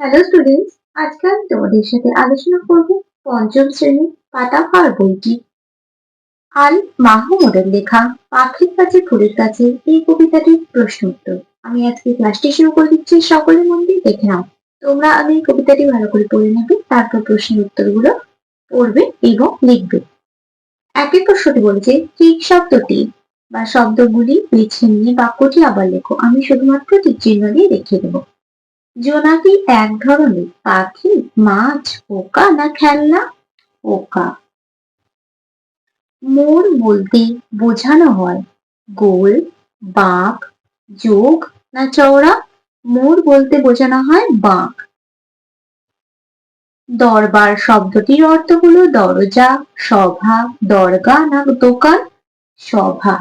Hello students আজকে আমি তোমাদের সাথে আলোচনা করব পঞ্চম শ্রেণির পাতাফার বইটি। আল মাহমুদের লেখা, পাখির কাছে ফুলের কাছে এই কবিতাটির প্রশ্ন উত্তর। আমি আজকে ক্লাসটি শুরু করে দিচ্ছি সকলের মন দিয়ে দেখে নাও। তোমরা আমি এই কবিতাটি ভালো করে পড়ে নেবে, তারপর প্রশ্নের উত্তরগুলো পড়বে এবং লিখবে। একের প্রশ্নটি বলেছে ঠিক শব্দটি বা শব্দগুলি বেছে নিয়ে বাক্যটি আবার লেখো। আমি শুধুমাত্র টিক চিহ্ন দিয়ে দেখিয়ে দেবো। জোনাকি এক ধরনের পাখি, মাছ, পোকা না খেলনা? পোকা। মোর বলতে বোঝানো হয়, গোল, বাঁক যোগ না চওড়া? মোর বলতে বোঝানো হয় বাঁক। দরবার শব্দটির অর্থ হলো দরজা, সভা, দরগা না দোকান, সভা।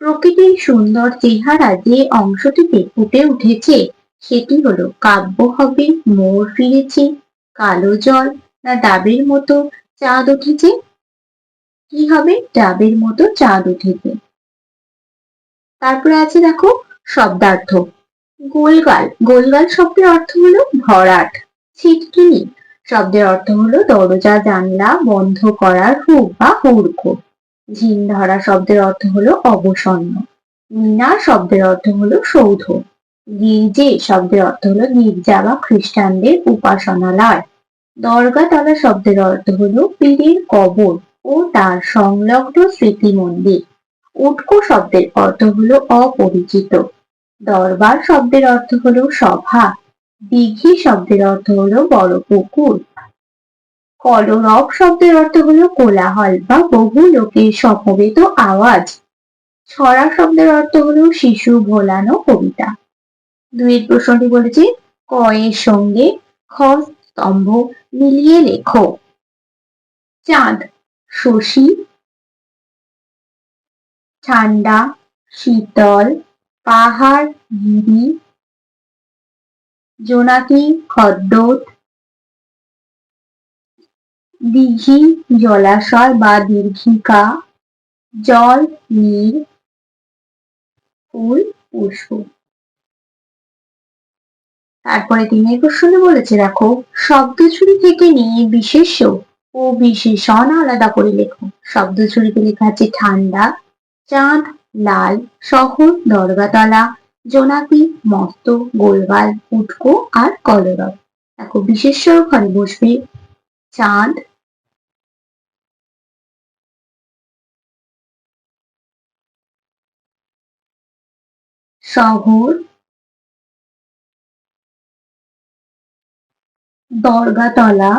প্রকৃতির সুন্দর চেহারা যে অংশটিতে ফুটে উঠেছে সেটি হলো কাব্য হবে মোর ফিরেছে, কালো জল না ডাবের মতো চাঁদ উঠেছে? কি হবে ডাবের মতো চাঁদ উঠেছে? তারপরে আছে দেখো শব্দার্থ। গোলগাল। গোলগাল শব্দের অর্থ হলো ভরাট, ছিটকিনি। শব্দের অর্থ হলো দরজা, জানলা বন্ধ করার হুক বা হুড়ক। ঝিন ধরা শব্দের অর্থ হলো অবসন্ন। মিনা শব্দের অর্থ হলো সৌধ। গির্জে শব্দের অর্থ হলো গির্জা বা খ্রিস্টানদের উপাসনালয়। দরগাতলা শব্দের অর্থ হলো পীরের কবর ও তার সংলগ্ন স্মৃতি মন্দির উটকো শব্দের অর্থ হলো অপরিচিত। দরবার শব্দের অর্থ হলো সভা। দিঘি শব্দের অর্থ হলো বড় পুকুর। কলরব শব্দের অর্থ হলো কোলাহল বা বহু লোকের সমবেত আওয়াজ। ছড়া শব্দের অর্থ হলো শিশু ভোলানো কবিতা। দুইয়ের প্রশ্নটি বলেছে। ক এর সঙ্গে খ স্তম্ভ মিলিয়ে লেখো। চাঁদ, শশী, ঠান্ডা, শীতল, পাহাড়, গিরি, জোনাকি খদ্দর দিঘি, জলাশয় বা দীর্ঘিকা, জল নীর ফুল, পুষ্প। তারপরে তিনি প্রশ্নে বলেছে, দেখো, শব্দ ছুরি থেকে নিয়ে বিশেষ্য ও বিশেষণ আলাদা করে লেখো। শব্দ ছুরিতে লেখা আছে ঠান্ডা, চাঁদ, লাল শহর দরগাতলা, জোনাকি, মস্ত গোলগাল উটকো আর কলরব। দেখো, বিশেষ ঘরে বসবে চাঁদ শহর দরগাতলা।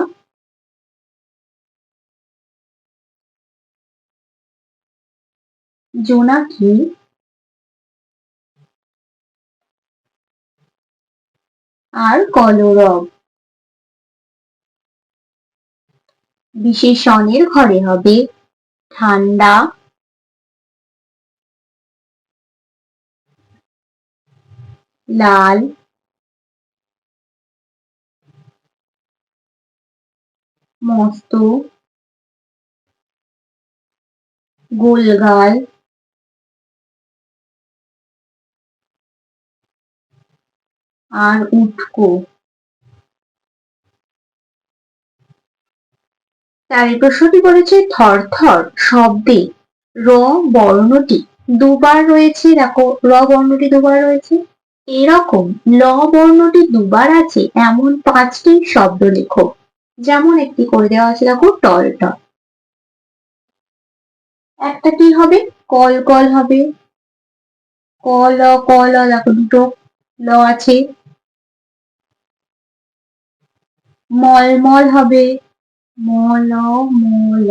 জোনাকি। আর কলরব। বিশেষণের ঘরে হবে ঠান্ডা। লাল মস্ত গোলগাল আর উটকো। তার প্রশ্নটি বলেছে থর থর শব্দে র বর্ণটি। দুবার রয়েছে, দেখো, র বর্ণটি দুবার রয়েছে। এরকম ল বর্ণটি দুবার আছে, এমন পাঁচটি শব্দ লেখো। যেমন একটি করে দেওয়া আছে, দেখো, টল টল। একটা কি হবে? কল কল হবে। কল কল দেখো দুটো ল আছে। মল মল হবে। মল মল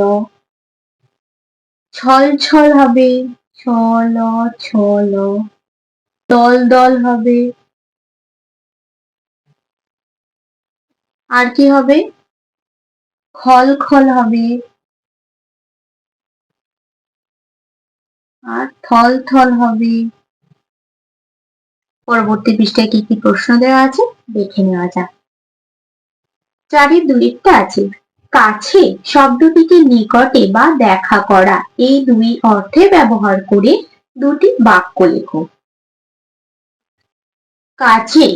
ছল ছল হবে। ছল ছল। দল দল হবে। আর কি হবে? খল খল হবে। আর থল থল হবে। পরবর্তী পৃষ্ঠায় কি কি প্রশ্ন দেওয়া আছে দেখে নেওয়া যাক। চারের দুইটা আছে। কাছে শব্দটিকে নিকটে বা দেখা করা। এই দুই অর্থে ব্যবহার করে দুটি বাক্য লেখো। কাছে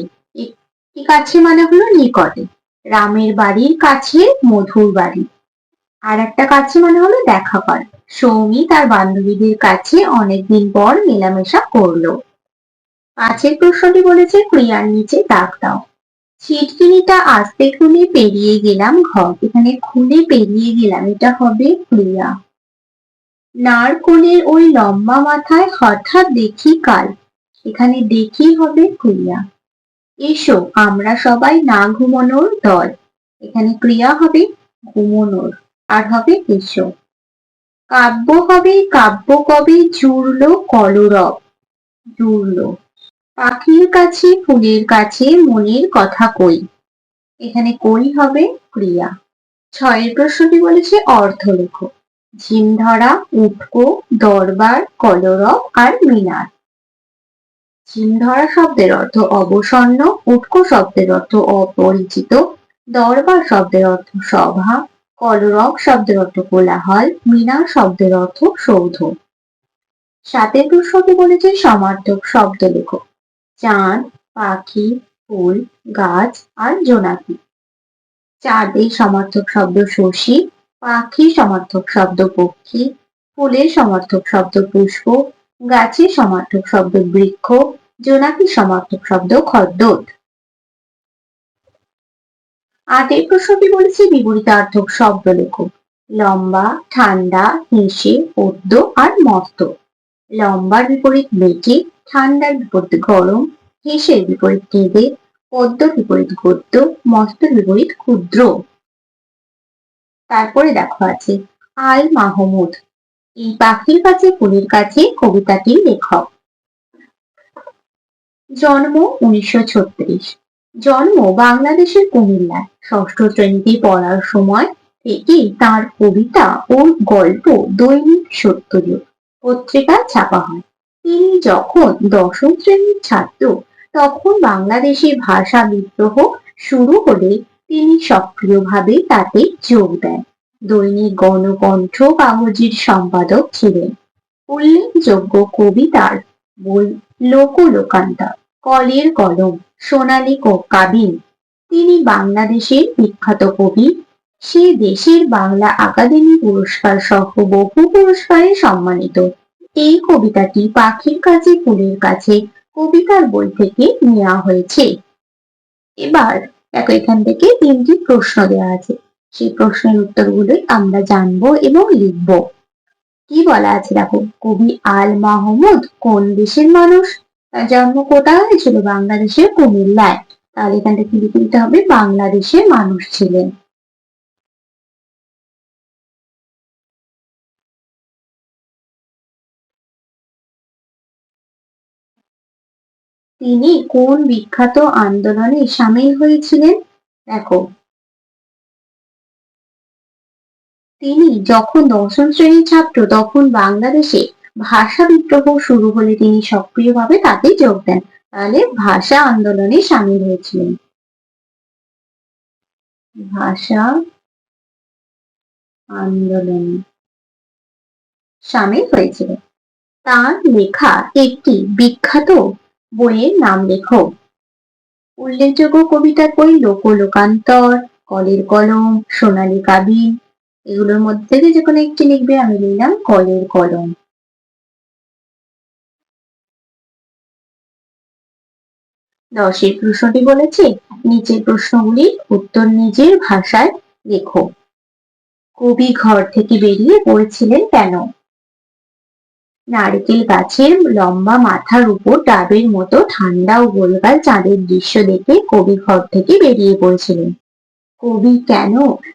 কাছে মানে হলো নিকটে। রামের বাড়ির কাছে মধুর বাড়ি। আর একটা কাছে মানে হলো দেখা কর। সৌমি তার বান্ধবীদের কাছে অনেকদিন পর মেলামেশা করল। পাঁচের প্রশ্নটি বলেছে, ক্রিয়ার নিচে দাগ দাও। ছিটকিনিটা আস্তে খুলে পেরিয়ে গেলাম ঘর। এখানে খুলে পেরিয়ে গেলাম, এটা হবে ক্রিয়া। নারকোলের ওই লম্বা মাথায় হঠাৎ দেখি কাল। এখানে দেখি হবে ক্রিয়া। এসো, আমরা সবাই না ঘুমানোর দল। এখানে ক্রিয়া হবে ঘুমোনোর, আর হবে এসো। কাব্য হবে, কাব্য কবে জুড়ল কলরব? জুড়ল। পাখির কাছে, ফুলের কাছে, মনের কথা কই? এখানে কই হবে ক্রিয়া? ছয়ের প্রশ্নটি বলেছে অর্থ লেখো ঝিম ধরা উটকো, দরবার, কলরব আর মিনার। ঝিম ধরা শব্দের অর্থ অবসন্ন, উটকো শব্দের অর্থ অপরিচিত, দরবার শব্দের অর্থ সভা, কলরব শব্দের অর্থ কোলাহল মিনার শব্দের অর্থ সৌধ। সাতের প্রশ্নটি বলেছে সমার্থক শব্দ লেখো চাঁদ, পাখি, ফুল, গাছ আর জোনাকি। চাঁদের সমার্থক শব্দ শশী, পাখি সমার্থক শব্দ পক্ষী, ফুলের সমার্থক শব্দ পুষ্প, গাছের সমার্থক শব্দ বৃক্ষ জোনাকি সমার্থক শব্দ খদ্দোত আটের প্রশ্নটি বলেছে, বিপরীতার্থক শব্দ লেখো। লম্বা, ঠান্ডা, হেসে, পদ্য আর মস্ত। লম্বার বিপরীত বেটে ঠান্ডার বিপরীত গরম, হেসের বিপরীত কেঁদে পদ্ম বিপরীত গদ্য মস্ত বিপরীত ক্ষুদ্র। তারপরে দেখো আছে, আল মাহমুদ। এই পাখির কাছে, ফুলের কাছে কবিতাটির লেখক। জন্ম উনিশশো ছত্রিশ। জন্ম বাংলাদেশের কুমিল্লায়। ষষ্ঠ শ্রেণীতে পড়ার সময় থেকেই তার কবিতা ও গল্প দৈনিক সত্যযুগ পত্রিকায় ছাপা হয়। তিনি যখন দশম শ্রেণির ছাত্র, তখন বাংলাদেশে ভাষা বিদ্রোহ শুরু হলে তিনি সক্রিয়ভাবে তাতে যোগ দেন। দৈনিক গণকণ্ঠ কাগজের সম্পাদক ছিলেন। উল্লেখযোগ্য কবিতার বই লোকলোকান্তর কলের কলম, সোনালী কাবিন তিনি বাংলাদেশের বিখ্যাত কবি। সে দেশের বাংলা একাডেমি পুরস্কার সহ বহু পুরস্কারে সম্মানিত। এই কবিতাটি পাখির কাছে, ফুলের কাছে কবিতার বই থেকে নেওয়া হয়েছে। এবার দেখো, এখান থেকে তিনটি প্রশ্ন দেওয়া আছে। সেই প্রশ্নের উত্তরগুলো আমরা জানব এবং লিখব। কি বলা আছে? দেখো, কবি আল মাহমুদ কোন দেশের মানুষ? জন্ম কোথায়? হয়েছিল বাংলাদেশের কুমিল্লায়। তাহলে এখান থেকে লিখে দিতে হবে বাংলাদেশের মানুষ ছিলেন। তিনি কোন বিখ্যাত আন্দোলনে সামিল হয়েছিলেন? দেখো। তিনি যখন দশম শ্রেণির ছাত্র, তখন বাংলাদেশে ভাষা বিদ্রোহ শুরু হলে তিনি সক্রিয়ভাবে তাতে যোগ দেন। তাহলে ভাষা আন্দোলনে সামিল হয়েছিলেন। ভাষা আন্দোলনে সামিল হয়েছিলেন তার লেখা একটি বিখ্যাত বইয়ের নাম লেখো। উল্লেখযোগ্য কবিতার বই লোক লোকান্তর কলের কলম, সোনালী কাবিন এগুলোর মধ্যে থেকে যে কোনো একটি লিখবে, আমি লিখলাম কলের কলম। দশের প্রশ্নটি বলেছে, নিচের প্রশ্নগুলির উত্তর নিজের ভাষায় লেখো। কবি ঘর থেকে বেরিয়ে পড়েছিলেন কেন? নারকেল গাছের লম্বা মাথার উপর ডাবের মতো ঠান্ডা ও গোলগাল চাঁদের দৃশ্য দেখে কবি ঘর থেকে বেরিয়ে পড়েছিলেন। কবি কেন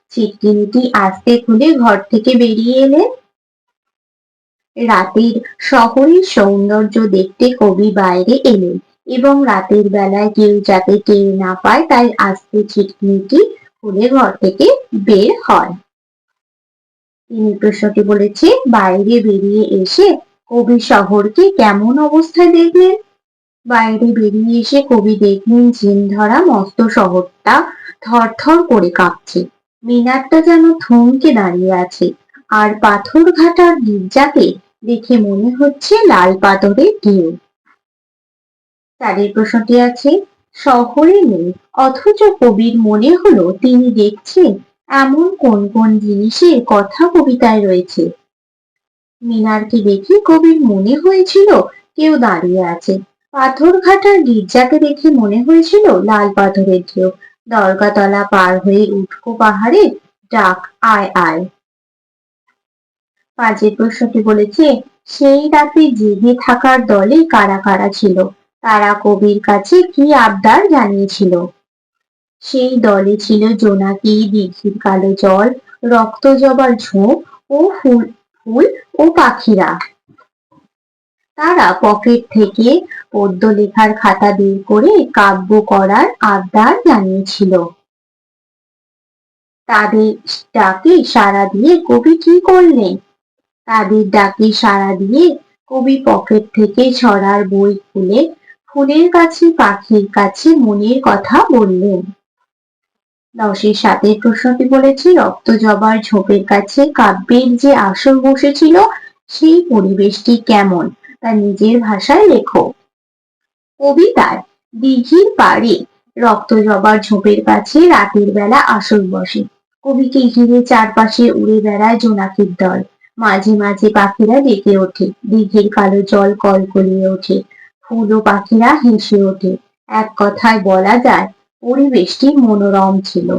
চিটকিনিটি আস্তে খুলে ঘর থেকে বেরিয়ে এলেন? রাতের শহরের সৌন্দর্য দেখতে কবি বাইরে এলেন। এবং রাতের বেলায় কেউ যাতে টের না পায়, তাই আস্তে ছিটকিনিটি খুলে ঘর থেকে বের হয়। তিনি প্রশ্নটি বলেছে, বাইরে বেরিয়ে এসে কবি শহরকে কেমন অবস্থায় দেখলেন? বাইরে বেরিয়ে এসে কবি দেখলেন ঝিম ধরা মস্ত শহরটা থরথর করে কাঁপছে। মিনারটা যেন থমকে দাঁড়িয়ে আছে। আর পাথর ঘাটার গির্জাকে দেখে মনে হচ্ছে লাল পাথরের ঢেউ। চারের প্রশ্নটি আছে, শহরে নেই, অথচ কবির মনে হলো তিনি দেখছেন এমন কোন কোন জিনিসের কথা কবিতায় রয়েছে। মিনারকে দেখে কবির মনে হয়েছিল কেউ দাঁড়িয়ে আছে। পাথর ঘাটার গির্জাকে দেখে মনে হয়েছিল লাল পাথরের ঢেউ। দরগাতলা পার হয়ে উঠকো পাহাড়ে ডাক আয় আয়। পাঁচের প্রশ্নটি বলেছে, সেই রাতে জেগে থাকার দলে কারা কারা ছিল? তারা কবির কাছে কি আবদার জানিয়েছিল? সেই দলে ছিল জোনাকি, দিঘির কালো জল, রক্ত জবার ঝোঁক ও ফুল ফুল ও পাখিরা। তারা পকেট থেকে পদ্য লেখার খাতা বের করে কাব্য করার আবদার জানিয়েছিল। তাদের ডাকে সাড়া দিয়ে কবি কি করলেন? তাদের ডাকে সাড়া দিয়ে কবি পকেট থেকে ছড়ার বই খুলে ফুলের কাছে পাখির কাছে মনের কথা বললেন। দশের সাথে প্রশ্নটি বলেছে, রক্ত জবার ঝোপের কাছে কাব্যের যে আসর বসেছিল, সেই পরিবেশটি কেমন? তা নিজের ভাষায় লেখো। কবিতার দিঘির পাড়ে রক্ত জবার ঝোপের কাছে রাতের বেলা আসর বসে। কবিকে ঘিরে চারপাশে উড়ে বেড়ায় জোনাকির দল। মাঝে মাঝে পাখিরা ডেকে ওঠে। দিঘির কালো জল কল কলকলিয়ে ওঠে। ফুল পাখিরা হেসে ওঠে। এক কথায় বলা যায়, পরিবেশটি মনোরম ছিল।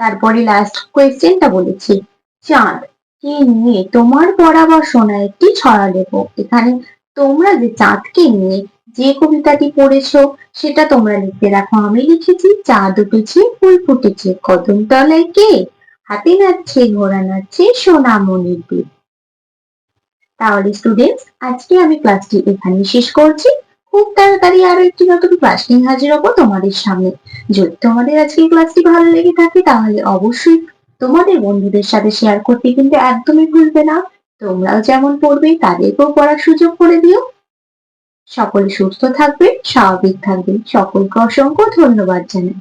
তারপরে লাস্ট কোয়েশ্চেনটা বলেছি। চাঁদ, কে নিয়ে তোমার পরামর্শনা একটি ছড়া লেখো? এখানে তোমরা যে চাঁদকে নিয়ে যে কবিতাটি পড়েছো, সেটা তোমরা লিখতে রাখো। আমি লিখেছি, চাঁদ উঠেছে, ফুল ফুটেছে, কদম তলায় কে? হাতে নাচছে, ঘোড়া নাচছে, সোনামণির দ্বীপ তাহলে স্টুডেন্টস আজকে আমি ক্লাসটি এখানে শেষ করছি। খুব তাড়াতাড়ি আরও একটি নতুন ক্লাস নিয়ে হাজির হব তোমাদের সামনে। যদি তোমাদের আজকের ক্লাসটি ভালো লেগে থাকে, তাহলে অবশ্যই তোমাদের বন্ধুদের সাথে শেয়ার করতে কিন্তু একদমই ভুলবে না। তোমরাও যেমন পড়বে, তাদেরকেও পড়ার সুযোগ করে দিও। সকলে সুস্থ থাকবে, স্বাভাবিক থাকবে। সকলকে অসংখ্য ধন্যবাদ জানাই।